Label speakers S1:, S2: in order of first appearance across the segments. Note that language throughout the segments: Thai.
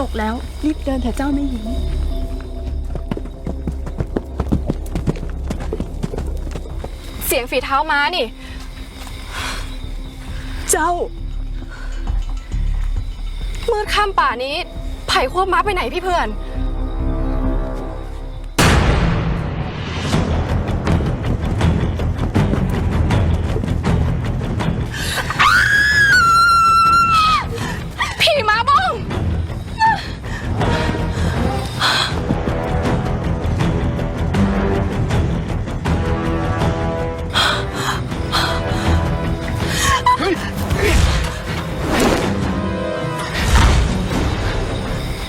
S1: ตกแล้ว รีบเดินเถอะเจ้าแม่หญิง
S2: เสียงฝีเท้าม้านี่
S1: เจ้า
S2: มืดค่ำป่านี้ ไผ่ควบม้าไปไหนพี่เพื่อน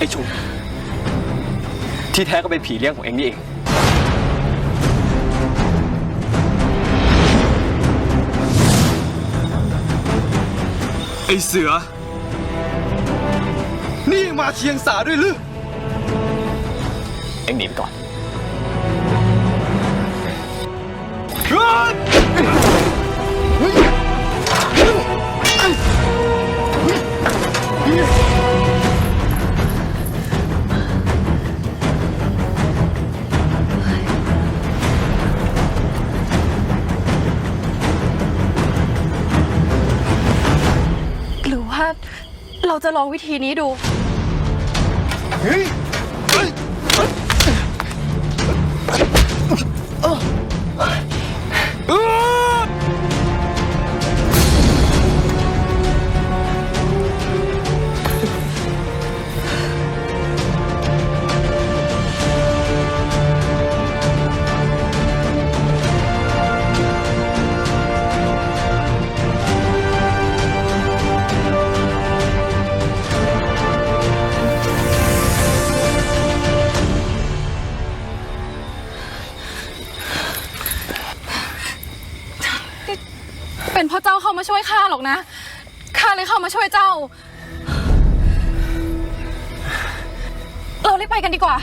S3: ไอ้ชุมที่แท้ก็เป็นผีเลี้ยงของเองนี่เอง
S4: ไอ้เสือ นี่มาเชียงสาด้วยหรือ
S3: เองหนีไปก่อน
S2: เราจะลองวิธีนี้ดู
S4: เฮ้ย เ็
S2: นเพราะเจ้าเข้ามาช่วยข้าหรอกนะ ข้าเลยเข้ามาช่วยเจ้า เรารีบไปกันดีกว่า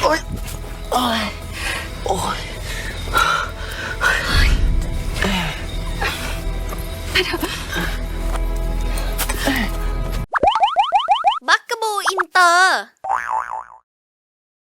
S4: โอ๊ย โอ๊ย โอ๊ย ไปเถอะ